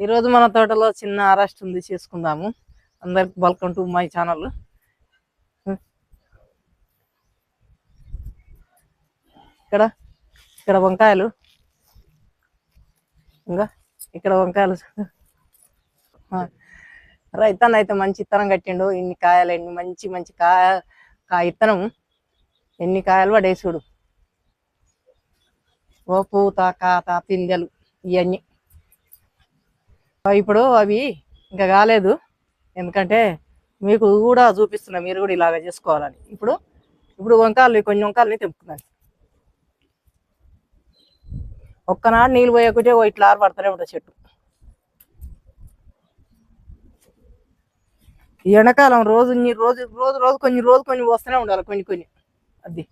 ఈరోజు మన తోటలో చిన్న అరెస్ట్ ఉంది చేసుకుందాము. అందరికి వెల్కమ్ టు మై ఛానల్ ఇక్కడ ఇక్కడ వంకాయలు. ఇంకా ఇక్కడ వంకాయలు. ఆ, రైతన్న అయితే మంచి ఇత్తనం కట్టిండు. ఇన్ని కాయలు ఎన్ని మంచి మంచి కాయ కా ఇత్తనం. ఎన్ని కాయలు పడేసుడు? చూడు ఓ పూత కాత పిందెలు ఇవన్నీ ఇప్పుడు అవి ఇంకా కాలేదు. ఎందుకంటే మీకు కూడా చూపిస్తున్నా మీరు కూడా ఇలాగ చేసుకోవాలని. ఇప్పుడు ఇప్పుడు వంకాయలు కొన్ని వంకాయలని తెంపుకున్నాను ఒక్కనాడు నీళ్ళు పోయకుంటే ఇట్లా ఆరబడుతూనే ఉంటుంది చెట్టు. ఈ ఎండాకాలం రోజు రోజు రోజు రోజు కొన్ని రోజు కొన్ని వస్తూనే ఉండాలి కొన్ని కొన్ని. అది.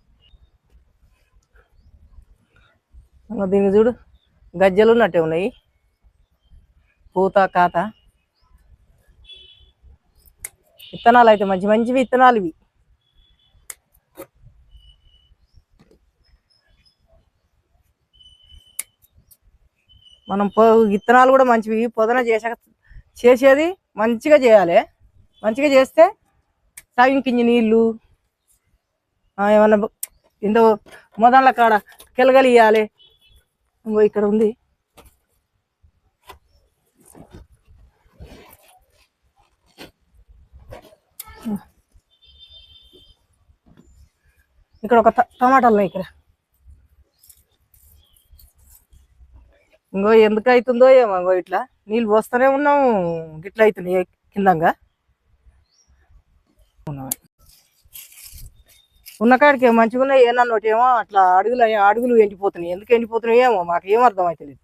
దీనికి చూడు. గజ్జలు ఉన్నట్టే ఉన్నాయి. పూత కాత? విత్తనాలు అయితే మంచి మంచి విత్తనాలు ఇవి మనం పొ విత్తనాలు కూడా మంచివి. పొదన చేసాక చేసేది మంచిగా చేయాలి. మంచిగా చేస్తే సగం కింద నీళ్ళు ఏమన్నా ఇంత మొదళ్ళ కాడ కెలగలియాలి. ఇంకో ఇక్కడ ఉంది. ఇక్కడ ఒక టమాటాలు ఉన్నాయి ఇక్కడ. ఇంకో ఎందుకు అవుతుందో ఏమో ఇంకో ఇట్లా. నీళ్ళు పోస్తూనే ఉన్నాం గిట్ల అవుతున్నాయి కిందంగా. ఉన్న కాడికి మంచిగా ఉన్నాయి ఏమన్నా ఏమో అట్లా అడుగులు అడుగులు ఎండిపోతున్నాయి. ఎందుకు ఎండిపోతున్నాయి ఏమో మాకు ఏం అర్థం అవుతలేదు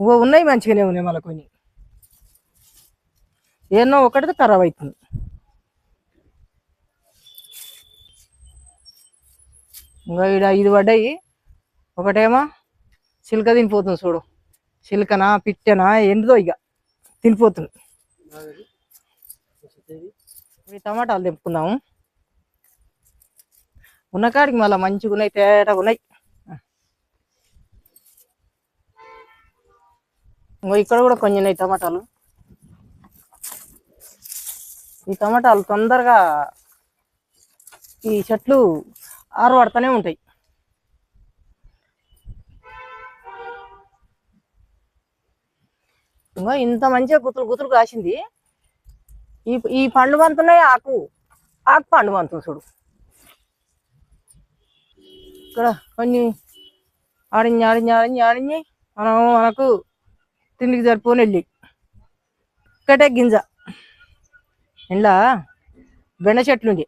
ఓ ఉన్నాయి మంచిగానే ఉన్నాయి మళ్ళీ కొన్ని. ఏమో ఒకటిది ఖరాబ్ అవుతుంది ఇంకా ఈడ ఐదు పడ్డాయి. ఒకటేమో చిలుక తినిపోతుంది చూడు. చిలుకనా పిట్టెనా ఎండుదో ఇక తినిపోతుంది. ఇప్పుడు టమాటాలు తెంపుకుందాము ఉన్న కాడికి మళ్ళీ మంచిగా ఉన్నాయి తేటగా ఉన్నాయి. ఇంకో ఇక్కడ కూడా కొన్ని ఉన్నాయి టమాటాలు. ఈ టమాటాలు తొందరగా ఈ చెట్లు ఆరబడుతూనే ఉంటాయి. ఇంకా ఇంత మంచిగా గుతులు గుతులు కాసింది. ఈ ఈ పండు బంతున్నాయి ఆకు. ఆకు పండు బంతుంది చూడు. ఇక్కడ కొన్ని ఆడిని ఆడిని ఆడిని ఆడిని మనం మనకు తిండికి సరిపోని వెళ్ళి ఒక్కటే గింజ. ఇంట్లో బెండ చెట్లు ఉంది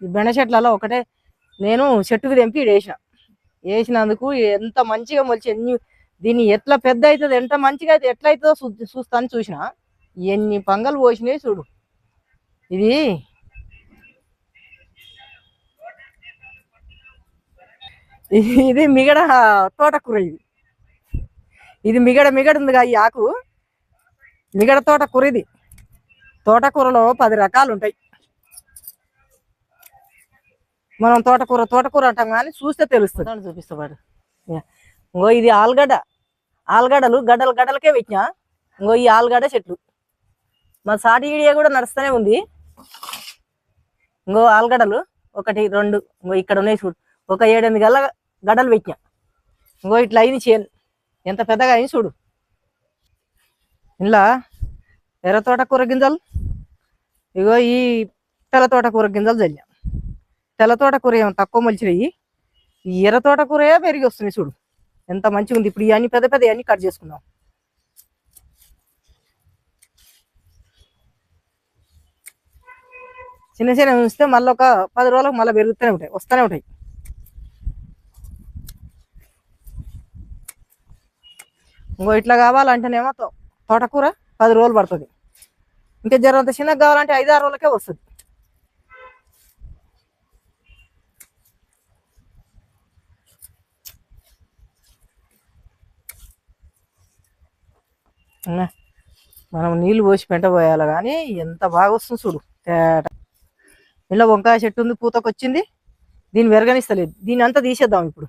ఈ బెండ చెట్లలో ఒకటే నేను చెట్టుకు తెంపి వేసిన. వేసినందుకు ఎంత మంచిగా మొలిచి ఎన్ని దీన్ని ఎట్లా పెద్ద అవుతుంది ఎంత మంచిగా అయితే ఎట్లా అవుతుందో చూ- చూస్తాను చూసిన. ఎన్ని పంగలు పోసినాయి చూడు. ఇది ఇది- ఇది మిగడ తోటకూర ఇది. ఇది మిగడ మిగడ ఉందిగా ఈ ఆకు. మిగడ తోటకూర ఇది. తోటకూరలో పది రకాలు ఉంటాయి. మనం తోటకూర తోటకూర అంటాం కానీ చూస్తే తెలుస్తుంది. చూపిస్తాడు ఇంకో ఇది ఆలుగడ్డ. ఆలుగడ్డలు గడ్డలు గడ్డలకే పెట్టినా ఇంకో ఈ ఆలుగడ్డ చెట్లు. మా సాటి ఈడియా కూడా నడుస్తూనే ఉంది. ఇంకో ఆలుగడ్డలు ఒకటి రెండు ఇంకో ఇక్కడ ఉన్నాయి చూడు. ఒక ఏడెనిమిది గల్ల గడ్డలు పెట్టినా. ఇంకో ఇట్లా అయింది చేయను ఎంత పెద్దగా అయింది చూడు. ఇలా ఎర్ర తోట కూర గింజలు ఇగో ఈ తెల్ల తోట కూర గింజలు చల్లా తెల్ల తోట కూర ఏమో తక్కువ మొలిచినాయి. ఈ ఎర్ర తోట కూరే పెరిగి వస్తున్నాయి చూడు. ఎంత మంచిగా ఉంది. ఇప్పుడు ఇవన్నీ పెద్ద పెద్ద ఇవన్నీ కట్ చేసుకుందాం. చిన్న చిన్న ఉంచితే మళ్ళీ ఒక పది రోజులకు మళ్ళీ పెరుగుతూనే ఉంటాయి. వస్తూనే ఉంటాయి. ఇంకో ఇట్లా కావాలంటేనేమో తో- తోటకూర పది రోజులు పడుతుంది. ఇంకా జరంత చిన్నగా కావాలంటే ఐదారు రోజులకే వస్తుంది. మనం నీళ్ళు పోసి పెంట పోయాలి కానీ ఎంత బాగా వస్తుంది చూడు. తేట. ఇలా వంకాయ చెట్టు ఉంది పూతకు వచ్చింది. దీన్ని వెరగనిస్తలేదు. దీని అంతా తీసేద్దాం ఇప్పుడు.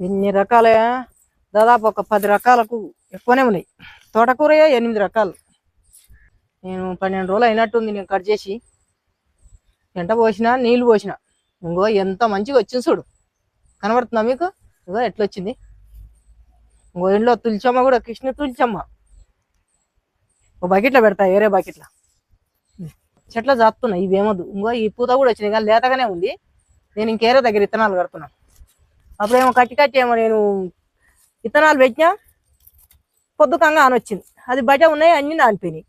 ఎన్ని రకాల దాదాపు ఒక పది రకాలకు ఎక్కువనే ఉన్నాయి. తోటకూర ఎనిమిది రకాలు. నేను పన్నెండు రోజులు అయినట్టుంది నేను కట్ చేసి. ఎంట పోసినా నీళ్ళు పోసిన. ఇంకో ఎంత మంచిగా వచ్చింది చూడు. కనబడుతుందా మీకు? ఇగో ఎట్లా వచ్చింది ఇంకో ఇంట్లో తులిచమ్మ కూడా కృష్ణ తులిచమ్మ ఓ బకెట్లో పెడతా వేరే బకెట్లో. చెట్ల జాతున్నాయి ఇవేమొద్దు. ఇంకో ఈ పూత కూడా వచ్చినాయి కానీ లేతగానే ఉంది. నేను ఇంకేరే దగ్గర విత్తనాలు కడుతున్నాను అప్పుడేమో కట్టి కట్టి ఏమో నేను విత్తనాలు పెట్టినా పొద్దుకంగా ఆనొచ్చింది అది బయట ఉన్నాయి అన్ని నానిపోయినాయి.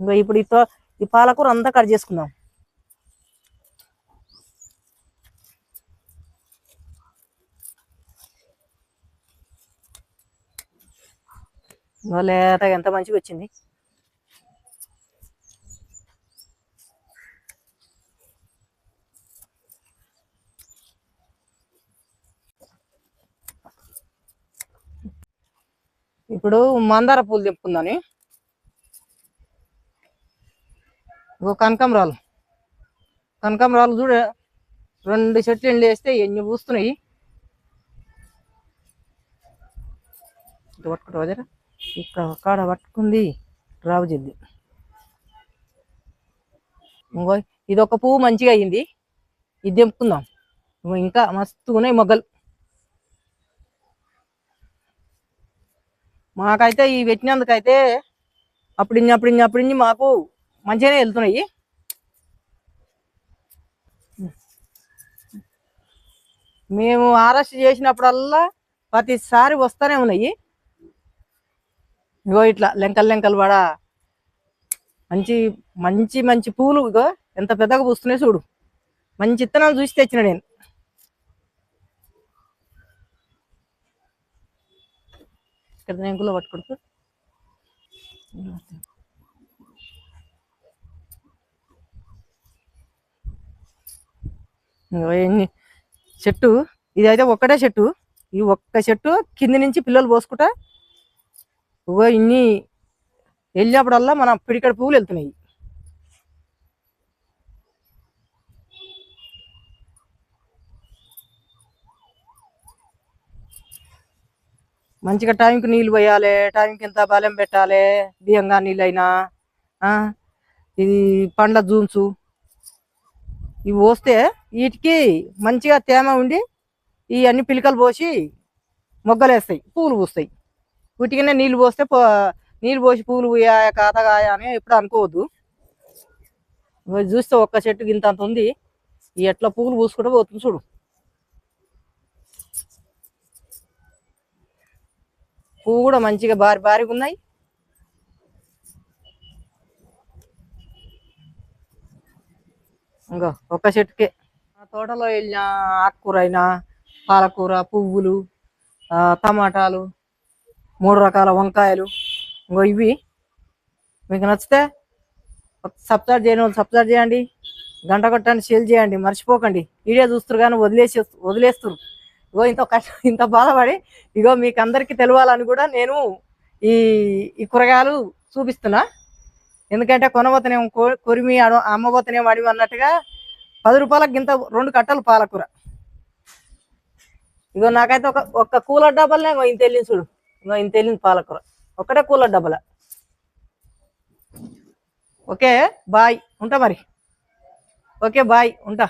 ఇంకా ఇప్పుడు ఈ ఈ పాలకూర అంతా కట్ చేసుకుందాం. లేత ఎంత మంచిగా వచ్చింది. ఇప్పుడు మందార పూలు తెప్పుకుందాని ఇంకో కనకాంబరాలు కనకాంబరాలు చూడ రెండు చెట్లు ఎండి వేస్తే ఎన్ని పూస్తున్నాయి. ఇటు పట్టుకుంటా ఇక్కడ కాడ పట్టుకుంది రావు చెద్ది ఇంకో ఇది ఒక పువ్వు మంచిగా అయింది. ఇది తెంపుకుందాం. ఇంకా మస్తు ఉన్నాయి మొగ్గలు. మాకైతే ఈ పెట్టినందుకైతే అప్పుడు ఇన్ని అప్పుడు అప్పుడు మాకు మంచిగానే వెళ్తున్నాయి. మేము అరెస్ట్ చేసినప్పుడల్లా ప్రతిసారి వస్తూనే ఉన్నాయి. ఇగో ఇట్లా లెంకలు లెంకలు పడ మంచి మంచి మంచి పూలు ఇగో ఎంత పెద్దగా పూస్తున్నాయి చూడు. మంచి ఇత్తనాలు చూసి తెచ్చిన నేను. ఇక్కడ నెంకులో పట్టుకొడుతూ ఎన్ని చెట్టు ఇది అయితే ఒక్కటే చెట్టు. ఈ ఒక్క చెట్టు కింది నుంచి పిల్లలు పోసుకుంటా ఇగో ఇన్ని వెళ్ళినప్పుడల్లా మన పిడికడ పువ్వులు వెళ్తున్నాయి. మంచిగా టైంకి నీళ్ళు పోయాలి టైంకి ఇంత బలం పెట్టాలి బియ్యంగా నీళ్ళైనా ఇది పండ్ల జూన్సు. ఇవి పోస్తే వీటికి మంచిగా తేమ ఉండి ఈ అన్ని పిలకలు పోసి మొగ్గలేస్తాయి పూలు పూస్తాయి. వీటికనే నీళ్ళు పోస్తే పో- నీళ్ళు పోసి పూలు పూయాయ కాతగాయ అని ఎప్పుడు అనుకోవద్దు. చూస్తే ఒక్క చెట్టుకి ఇంత అంత ఉంది. ఈ ఎట్లా పూలు పూసుకుంటూ పోతుంది చూడు. పువ్వు కూడా మంచిగా భారీ భారీగా ఉన్నాయి. ఇంకో ఒక్క చెట్టుకే. తోటలో వెళ్ళిన ఆకుకూర అయినా పాలకూర పువ్వులు ఆ, టమాటాలు మూడు రకాల వంకాయలు ఇంకో ఇవి. మీకు నచ్చితే సబ్స్క్రైబ్ చేయని వాళ్ళు సబ్స్క్రైబ్ చేయండి. గంట కొట్టండి షేర్ చేయండి మర్చిపోకండి. వీడియో చూస్తారు కానీ వదిలేసి వదిలేస్తారు. ఇగో ఇంత కష్టం ఇంత బాధపడి ఇగో మీకు అందరికీ తెలవాలని కూడా నేను ఈ ఈ కూరగాయలు చూపిస్తున్నా. ఎందుకంటే కొనబోతనేమో కొరిమి అడ అమ్మబోతనేమో అడివి అన్నట్టుగా పది రూపాయలకు ఇంత రెండు కట్టలు పాలకూర. ఇగో నాకైతే ఒక ఒక్క కూలర్ డబ్బలనే ఇంత వెళ్ళింది చూడు. ఇంకో ఇంత వెళ్ళింది పాలకూర. ఒక్కటే కూలర్ డబ్బల. Okay bye. ఉంటా మరి. Okay bye. ఉంటా.